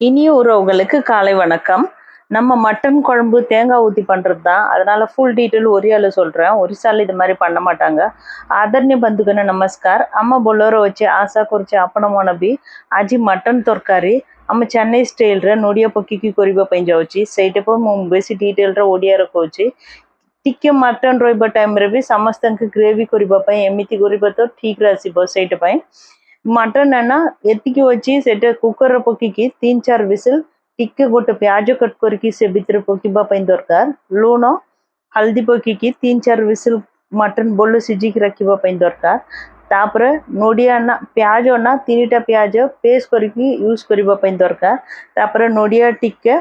இனிய உறவுகளுக்கு காலை வணக்கம் நம்ம மட்டன் குழம்பு தேங்காய் ஊற்றி பண்ணுறது தான் அதனால ಫುಲ್ ಡೀಟೇಲ್ ಒರಿಯಾಲು சொல்கிறேன் ಒರಿಸ್ಸಾಲು இது மாதிரி பண்ண மாட்டாங்க ಆದರಣೀಯ ಬಂಧುಗಣ ನಮಸ್ಕಾರ ಅಮ್ಮ ಬೊಲ್ಲೋರು వచ్చి ಆಸಾ ಕುರ್ಚಿ ಅಪ್ಪಣಮೋನ ಬಿ ଆଜି ମଟନ୍ ତରକାରୀ ଆମ ଚେନ୍ନାଇ ଷ୍ଟାଇଲ୍ରେ ନଡ଼ିଆ ପକେଇକି କରିବା ପାଇଁ ଯାଉଛି ସେଇଟା ପାଇଁ ମୁଁ ବେଶୀ ଡିଟେଲ୍ରେ ଓଡ଼ିଆରେ କହୁଛି ଟିକେ ମଟନ୍ ରହିବା ଟାଇମ୍ରେ ବି ସମସ୍ତଙ୍କୁ ଗ୍ରେଭି କରିବା ପାଇଁ ଏମିତି କରିବା ତ ଠିକ୍ରେ ଆସିବ ସେଇଟା ପାଇଁ ମଟନ୍ ନା ଏତିକି ଅଛି ସେଇଟା କୁକର୍ରେ ପକେଇକି ତିନି ଚାରି ବିସିଲ୍ ଟିକେ ଗୋଟେ ପିଆଜ କଟ୍ କରିକି ସେ ଭିତରେ ପକେଇବା ପାଇଁ ଦରକାର ଲୁଣ ହଳଦୀ ପକେଇକି ତିନି ଚାରି ବିସିଲ୍ ମଟନ୍ ଭଲ ସିଝିକି ରଖିବା ପାଇଁ ଦରକାର ତାପରେ ନଡ଼ିଆ ନା ପିଆଜ ନା ତିନିଟା ପିଆଜ ପେଷ୍ଟ କରିକି ୟୁଜ୍ କରିବା ପାଇଁ ଦରକାର ତାପରେ ନଡ଼ିଆ ଟିକେ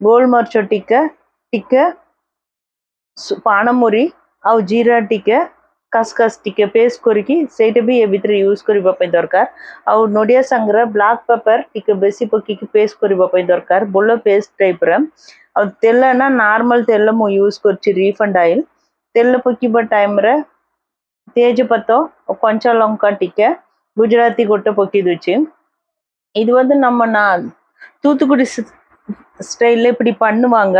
ଗୋଲମରିଚ ଟିକେ ଟିକେ ସୁ- ପାଣମୁରି ଆଉ ଜିରା ଟିକେ কাজ কাজটিকে পেস্ট করিকি ସେଇଟା ବି ଏ ଭିତରେ ୟୁଜ୍ କରିବା ପାଇଁ ଦରକାର ଆଉ ନଡ଼ିଆ ସାଙ୍ଗରେ ବ୍ଲାକ୍ ପେପର୍ ଟିକେ ବେଶୀ ପକେଇକି ପେଷ୍ଟ କରିବା ପାଇଁ ଦରକାର ଭଲ ପେଷ୍ଟ ଟାଇପ୍ର ଆଉ ତେଲ ନା ନର୍ମାଲ୍ ତେଲ ମୁଁ ୟୁଜ୍ କରିଛି ରିଫଣ୍ଡ ଆଇଲ୍ ତେଲ ପକେଇବା ଟାଇମ୍ରେ ତେଜପତ ଆଉ କଞ୍ଚା ଲଙ୍କା ଟିକେ ଗୁଜୁରାତି ଗୋଟେ ପକେଇ ଦେଉଛି இது வந்து நம்ம நான் தூத்துக்குடி ஸ்டைலில் இப்படி பண்ணுவாங்க.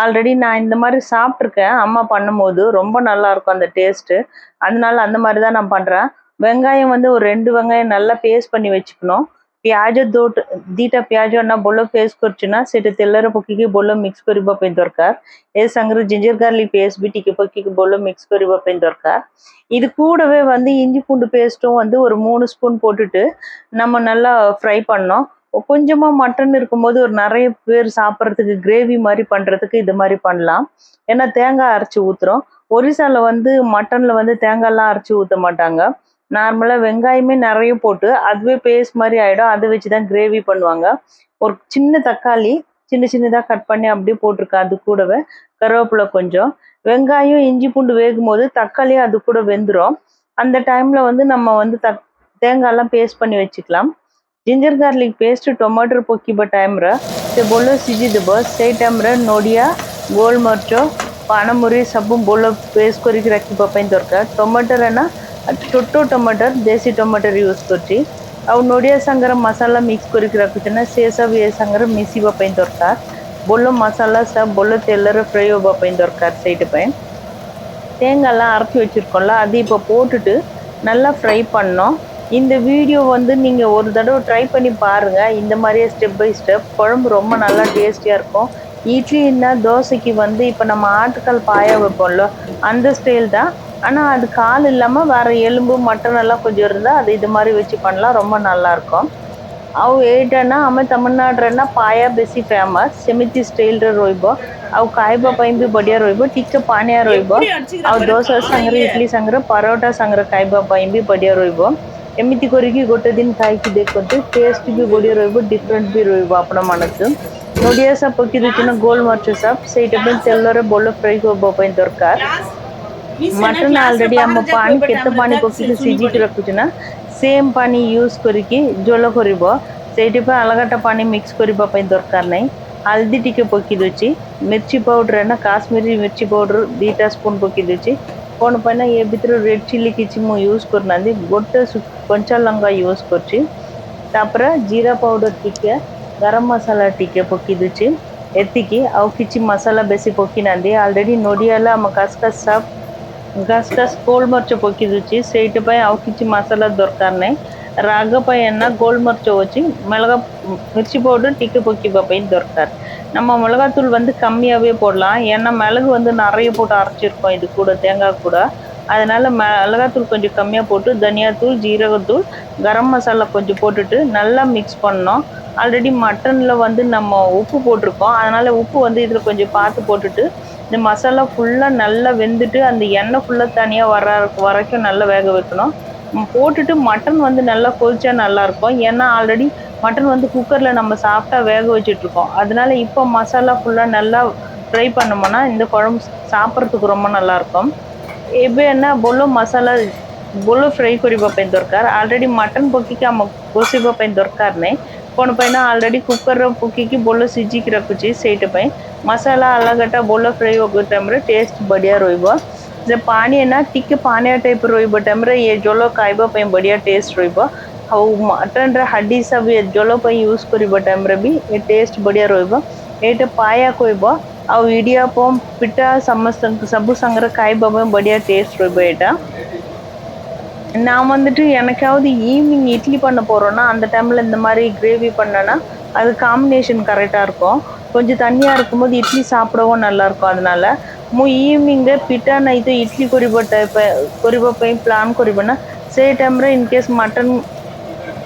ஆல்ரெடி நான் இந்த மாதிரி சாப்பிட்ருக்கேன் அம்மா பண்ணும்போது ரொம்ப நல்லாயிருக்கும் அந்த டேஸ்ட்டு அதனால அந்த மாதிரி தான் நான் பண்ணுறேன் வெங்காயம் வந்து ஒரு ரெண்டு வெங்காயம் நல்லா பேஸ்ட் பண்ணி வச்சுக்கணும். प्याज दो दीटा प्याज பொல்லோ பேஸ்ட் पेस्ट करना से பொக்கிக்கு பொல்லோ மிக்ஸ் मिक्स करने दरकार ஏ संगे जिंजर கார்லி पेस्ट भी टी पकईकि बोलो मिक्स करने दरकार இது கூடவே வந்து இஞ்சி பூண்டு பேஸ்ட்டும் வந்து ஒரு மூணு ஸ்பூன் போட்டுட்டு நம்ம நல்லா ஃப்ரை பண்ணோம் கொஞ்சமாக மட்டன் இருக்கும்போது ஒரு நிறைய பேர் சாப்பிட்றதுக்கு கிரேவி மாதிரி பண்ணுறதுக்கு இது மாதிரி பண்ணலாம். ஏன்னா தேங்காய் அரைச்சி ஊற்றுறோம் ஒரிசால வந்து மட்டனில் வந்து தேங்காய்லாம் அரைச்சி ஊற்ற மாட்டாங்க. நார்மலாக வெங்காயமே நிறைய போட்டு அதுவே பேஸ்ட் மாதிரி ஆகிடும் அதை வச்சு தான் கிரேவி பண்ணுவாங்க. ஒரு சின்ன தக்காளி சின்ன சின்னதாக கட் பண்ணி அப்படியே போட்டிருக்கேன் அது கூடவே. கருவேப்பிலை கொஞ்சம். வெங்காயம் இஞ்சி பூண்டு வேகும் போது தக்காளியும் அது கூட வெந்துடும் அந்த டைமில் வந்து நம்ம வந்து தக் தேங்காய்லாம் பேஸ்ட் பண்ணி வச்சுக்கலாம். ଜିଞ୍ଜର ଗାର୍ଲିକ୍ ପେଷ୍ଟ ଟମାଟର ପକାଇବା ଟାଇମ୍ରେ ସେ ଭଲ ସିଝିଦେବ ସେଇ ଟାଇମ୍ରେ ନଡ଼ିଆ ଗୋଲମରିଚ ପାଣମୁରି ସବୁ ଭଲ ପେଷ୍ଟ କରିକି ରଖିବା ପାଇଁ ଦରକାର ଟମାଟର ନା ଛୋଟ ଟମାଟର ଦେଶୀ ଟମାଟର ୟୁଜ୍ କରୁଛି ଆଉ ନଡ଼ିଆ ସାଙ୍ଗରେ ମସଲା ମିକ୍ସ କରିକି ରଖୁଛି ନା ସେ ସବୁ ଏ ସାଙ୍ଗରେ ମିଶିବା ପାଇଁ ଦରକାର ଭଲ ମସଲା ସବୁ ଭଲ ତେଲରେ ଫ୍ରାଏ ହେବା ପାଇଁ ଦରକାର ସେଇଟା ପାଇଁ தேங்காய்லாம் அரைச்சி வச்சுருக்கோம்ல அது இப்போ போட்டுட்டு நல்லா ஃப்ரை பண்ணோம் இந்த வீடியோ வந்து நீங்கள் ஒரு தடவை ட்ரை பண்ணி பாருங்கள் இந்த மாதிரியே ஸ்டெப் பை ஸ்டெப் குழம்பு ரொம்ப நல்லா டேஸ்டியாக இருக்கும். இட்லின்னா தோசைக்கு வந்து இப்போ நம்ம ஆட்டுக்கால் பாய வைப்போம்ல அந்த ஸ்டைல் தான். ஆனால் அது கால் இல்லாமல் வேறு எலும்பு மட்டன் எல்லாம் கொஞ்சம் இருந்தால் அது இது மாதிரி வச்சு பண்ணலாம். ரொம்ப நல்லாயிருக்கும் ಅವು ಏಟನ ಆಮೆ ತಮಿಳ್ನಾಡ್ರನ್ನ ಪಾಯ ಬೆಸಿ ಫೇಮಸ್ ಸೆಮಿತಿ ಸ್ಟೈಲ್ರ ರೋಯ್ಬೋ ಅವು ಕಾಯ್ಬ ಪೈಂಬಿ ಬಡಿಯ ರೋಯ್ಬೋ ಟಿಕ್ಕ ಪಾನಿಯ ರೋಯ್ಬೋ ಅವು ದೋಸೆ ಸಂಗ್ರ ಇಡ್ಲಿ ಸಂಗ್ರ ಪರೋಟ ಸಂಗ್ರ ಕಾಯ್ಬ ಪೈಂಬಿ ಬಡಿಯ ರೋಯ್ಬೋ ପାଇଁ ବି ବଢ଼ିଆ ରହିବ ଏମିତି କରିକି ଗୋଟେ ଦିନ ଖାଇକି ଦେଖନ୍ତୁ ଟେଷ୍ଟ ବି ବଢ଼ିଆ ରହିବ ଡିଫରେଣ୍ଟ ବି ରହିବ ଆପଣମାନଙ୍କୁ ନଡ଼ିଆ ସାପ ପକେଇ ଦେଉଛି ନା ଗୋଲମରିଚ ସାପ ସେଇଟା ପାଇଁ ତେଲରେ ଭଲ ଫ୍ରାଇ ହେବା ପାଇଁ ଦରକାର ମଟନ୍ ଅଲରେଡ଼ି ଆମ ପାଣି କେତେ ପାଣି ପକେଇକି ସିଝିକି ରଖୁଛୁ ନା ସେମ୍ ପାଣି ୟୁଜ୍ କରିକି ଝୋଳ କରିବ ସେଇଥିପାଇଁ ଅଲଗାଟା ପାଣି ମିକ୍ସ କରିବା ପାଇଁ ଦରକାର ନାହିଁ ହଳଦୀ ଟିକେ ପକେଇ ଦେଉଛି ମିର୍ଚି ପାଉଡ଼ର ନା କାଶ୍ମୀରୀ ମିର୍ଚି ପାଉଡ଼ର ଦୁଇଟା ସ୍ପୁନ୍ ପକେଇ ଦେଉଛି ಕೋಣ ಪೈನ ಏಬಿತ್ರು ರೆಡ್ ಚಿಲ್ಲಿ ಕಿಚಿಮು ಯೂಸ್ ಕೊರ್ನಂದಿ ಗೊಟ್ಟು ಸು ಕೊಂಚ ಲಂಗ ಯೂಸ್ ಕೊರ್ಚಿ ತಾಪರ ಜೀರಾ ಪೌಡರ್ ತಿಕ್ಕೆ ಗರಂ ಮಸಾಲ ಟಿಕ್ಕೆ ಪೊಕ್ಕಿದುಚಿ ಎತ್ತಿಕ್ಕಿ ಅವು ಕಿಚಿ ಮಸಾಲ ಬೆಸಿ ಪೊಕ್ಕಿನಂದಿ ಆಲ್ರೆಡಿ ನೊಡಿಯಲ್ಲ ಅಮ್ಮ ಕಸ್ಕಸ್ ಸಾಪ್ గస్కస్ గోల్డ్ మర్చ పొక్కిదిచ్చి సేటిపై ఆవుకిచ్చి మసాలా దొరకన్నాయి రాగపై అన్న గోల్డ్ మర్చ వచ్చి మెలగ మిర్చి పౌడర్ టిక్కి పొక్కి పై దొరకారు நம்ம மிளகாத்தூள் வந்து கம்மியாகவே போடலாம். ஏன்னா மிளகு வந்து நிறைய போட்டு அரைச்சிருக்கோம் இது கூட தேங்காய் கூட. அதனால் மிளகாத்தூள் கொஞ்சம் கம்மியாக போட்டு தனியாத்தூள் ஜீரகத்தூள் கரம் மசாலா கொஞ்சம் போட்டுட்டு நல்லா மிக்ஸ் பண்ணோம் ஆல்ரெடி மட்டனில் வந்து நம்ம உப்பு போட்டிருக்கோம். அதனால் உப்பு வந்து இதில் கொஞ்சம் பார்த்து போட்டுட்டு இந்த மசாலா ஃபுல்லாக நல்லா வெந்துட்டு அந்த எண்ணெய் ஃபுல்லாக தனியாக வர வரைக்கும் நல்லா வேக வைக்கணும். போட்டுட்டு மட்டன் வந்து நல்லா கொதிச்சா நல்லாயிருக்கும் ஏன்னா ஆல்ரெடி மட்டன் வந்து குக்கரில் நம்ம சாப்பிட்டா வேக வச்சிட்ருக்கோம் அதனால இப்போ மசாலா ஃபுல்லாக நல்லா ஃப்ரை பண்ணோம்னா இந்த குழம்பு சாப்பிட்றதுக்கு ரொம்ப நல்லாயிருக்கும் ଏବେ ନା ଭଲ ମସଲା ଭଲ ଫ୍ରାଏ କରିବା ପାଇଁ ଦରକାର ଅଲରେଡ଼ି ମଟନ୍ ପକେଇକି ଆମ କଷିବା ପାଇଁ ଦରକାର ନାହିଁ କ'ଣ ପାଇଁ ନା ଅଲରେଡ଼ି କୁକର୍ରେ ପକେଇକି ଭଲ ସିଝିକି ରଖୁଛି ସେଇଟା ପାଇଁ ମସଲା ଅଲଗାଟା ଭଲ ଫ୍ରାଏ ହେବା ଟାଇମ୍ରେ ଟେଷ୍ଟ ବଢ଼ିଆ ରହିବ ଯେ ପାଣି ନା ଟିକେ ପାଣିଆ ଟାଇପ୍ ରହିବ ଟାଇମ୍ରେ ଏ ଜଳ ଖାଇବା ପାଇଁ ବଢ଼ିଆ ଟେଷ୍ଟ ରହିବ ଆଉ ମଟନ୍ର ହାଡି ସବୁ ଏ ଜଳ ପାଇଁ ୟୁଜ୍ କରିବା ଟାଇମ୍ରେ ବି ଏ ଟେଷ୍ଟ ବଢ଼ିଆ ରହିବ ଏଇଟା ପାୟା କହିବ ଆଉ ଇଡ଼ିଆପମ୍ ପିଠା ସମସ୍ତଙ୍କୁ ସବୁ ସାଙ୍ଗରେ ଖାଇବା ପାଇଁ ବଢ଼ିଆ டேஸ்ட் ରହିବ ଏଇଟା நான் வந்துட்டு எனக்காவது ஈவினிங் இட்லி பண்ண போகிறோன்னா அந்த டைமில் இந்த மாதிரி கிரேவி பண்ணேன்னா அது காம்பினேஷன் கரெக்டாக இருக்கும் கொஞ்சம் தண்ணியாக இருக்கும்போது இட்லி சாப்பிடவும் நல்லாயிருக்கும் அதனால ମୁଁ ଇଭିନିଂରେ ପିଠା ନାଇଁ ତ ଇଟଲି କରିବା ଟାଇପ୍ କରିବା ପାଇଁ ପ୍ଲାନ୍ କରିବ ନା ସେଇ ଟାଇମ୍ରେ ଇନ୍ କେସ୍ ମଟନ୍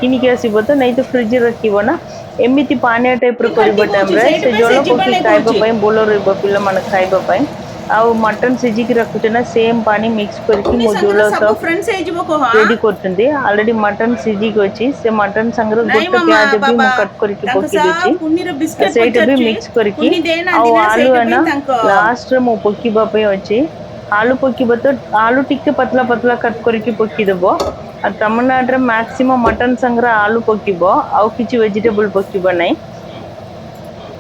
କିଣିକି ଆସିବ ତ ନାଇଁ ତ ଫ୍ରିଜ୍ରେ ରଖିବ ନା ଏମିତି ପାଣିଆ ଟାଇପ୍ର କରିବା ଟାଇମ୍ରେ ସେ ଜଳ ପକେଇ ଖାଇବା ପାଇଁ ଭଲ ରହିବ ପିଲାମାନେ ଖାଇବା ପାଇଁ ଆଉ ମଟନ୍ ସିଝିକି ରଖୁଛେ ନା ସେମ୍ ପାଣି ମିକ୍ସ କରିକି ମୋ ଜୋଳ ସହ ಫ್ರೆಂಡ್ಸ್ ହେଇଯିବ କହ ରେଡି କରୁଛନ୍ତି ଅଲରେଡି ମଟନ୍ ସିଝିକି ଅଛି ସେ ମଟନ୍ ସାଙ୍ଗରେ ନାଇଁ ଗୋଟେ ମାମା, ପିଆଜ ବି ମୁଁ ବାବା, କଟ୍ କରିକି ତାଙ୍କ ପକେଇ ସହ ଦଉଛି କୁନିର ବିସ୍କେଟ ସେଇଟା ବି ପଚାରୁଛି। ମିକ୍ସ କରିକି କୁନି ଦେଇନାହାନ୍ତି ଆଉ ନା, ଆଳୁ ସେଇଟା ଏନା ପାଇଁ ତାଙ୍କ- ଲାଷ୍ଟରେ ମୁଁ ପକେଇବା ପାଇଁ ଅଛି ಆಲೂಪಕ್ಕಿ ಬತ್ತು ಆಲೂ ಟಿಕ್ಕಿ ಪತ್ಲ ಪತ್ಲ ಕತ್ ಕೊರಿಕಿ ಪೊಕ್ಕಿದಬೋ ಅದು ತಮಿಳ್ನಾಡ್ರ ಮ್ಯಾಕ್ಸಿಮಮ್ ಮಟನ್ ಸಂಗ್ರಹ ಆಲೂ ಪೊಕ್ಕಿಬೋ ಅವು ಕಿಚಿ வெஜிடபிள் பொக்கி பண்ணேன்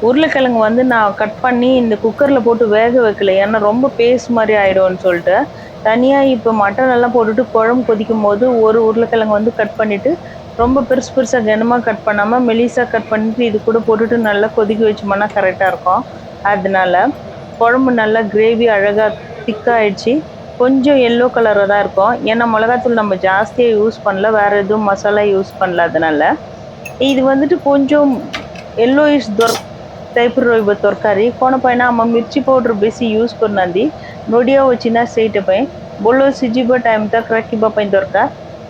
உருளைக்கிழங்கு வந்து நான் கட் பண்ணி இந்த குக்கரில் போட்டு வேக வைக்கல ஏன்னா ரொம்ப பேஸ்ட் மாதிரி ஆகிடும்னு சொல்லிட்டு। தனியாக இப்போ மட்டன் எல்லாம் போட்டுட்டு குழம்பு கொதிக்கும் போது ஒரு உருளைக்கிழங்கு வந்து கட் பண்ணிவிட்டு ரொம்ப பெருசு பெருசாக கனமாக கட் பண்ணாமல் மெலிசாக கட் பண்ணிட்டு இது கூட போட்டுட்டு நல்லா கொதிக்க வச்சோம்னா கரெக்டாக இருக்கும். அதனால குழம்பு நல்லா கிரேவி அழகாக திக்காகிடுச்சு கொஞ்சம் எல்லோ கலராக தான் இருக்கும் ஏன்னா மிளகாத்தூள் நம்ம ஜாஸ்தியாக யூஸ் பண்ணல வேறு எதுவும் மசாலா யூஸ் பண்ணல அதனால் ಇದು ಬಂದ್ಬಿಟ್ಟು ಕೊಂಚಂ ಯೆಲ್ಲೋಯಿಶ್ ದೊರ್ ಟೈಪ್ ಇವ ತರಕಾರಿ ಕೊನಪೈನ ಅಮ್ಮ ಮಿರ್ಚಿ ಪೌಡರ್ ಬೇಸಿ ಯೂಸ್ ಕೊನ್ನಂದಿ ನೊಡಿಯಾ ವಚ್ಚಿನ ಸೇಟ ಪೈ ಬೊಲ್ಲೋ ಸಿಜಿಬ ಟೈಮ್ ತಕ್ ರಕ್ಕಿಬ ಪೈ ದೊರ್ಕ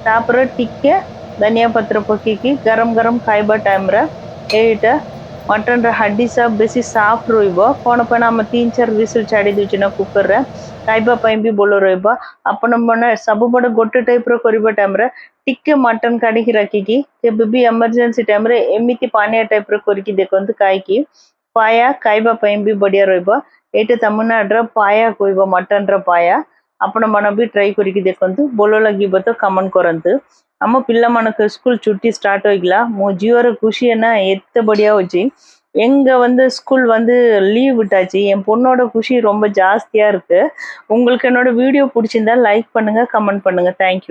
ತಾಪರ ಟಿಕ್ಕೆ ಧನಿಯಾ ಪತ್ರ ಪಕ್ಕಿಕ್ಕಿ ಗರಂ ಗರಂ ಕಾಯ್ಬ ಟೈಮ್ರ ಏಟ ଖାଇବା ଟାଇମ୍ରେ ଏଇଟା ମଟନ୍ର ହାଡ଼ି ସବ ବେଶୀ ସାଫ୍ଟ ରହିବ କ'ଣ ପାଇଁ ନା ଆମେ ତିନି ଚାରି ବିସିଲ୍ ଛାଡ଼ି ଦେଉଛୁ ନା କୁକର୍ରେ ଖାଇବା ପାଇଁ ବି ଭଲ ରହିବ ଆପଣମାନେ ସବୁବେଳେ ଗୋଟେ ଟାଇପ୍ର କରିବା ଟାଇମ୍ରେ ଟିକେ ମଟନ୍ କାଢ଼ିକି ରଖିକି କେବେ ବି ଏମର୍ଜେନ୍ସି ଟାଇମ୍ରେ ଏମିତି ପାଣିଆ ଟାଇପ୍ର କରିକି ଦେଖନ୍ତୁ କାହିଁକି ପାୟା ଖାଇବା ପାଇଁ ବି ବଢ଼ିଆ ରହିବ ଏଇଟା ତାମିଲନାଡୁର ପାୟା କହିବ ମଟନ୍ର ପାୟା అప్పుడు మనం ట్రై కొరికి కొంత బొలోలగిబతో కమన్ కొరంతు ಅಮ್ಮ ಪಿಲ್ಲ ಮನಕ್ಕೆ ಸ್ಕೂಲ್ ಚುಟ್ಟಿ ಸ್ಟಾರ್ಟ್ ಹೋಗಿಲ್ಲ ಮೋ ಜೀವರ ಖುಷಿಯನ್ನ எத்தபடியா வச்சு எங்க வந்து ஸ்கூல் வந்து லீவ் விட்டாச்சு. என் பொண்ணோட குஷி ரொம்ப ஜாஸ்தியா இருக்கு. உங்களுக்கு என்னோட வீடியோ பிடிச்சிருந்தா லைக் பண்ணுங்க கமெண்ட் பண்ணுங்கள் தேங்க்யூ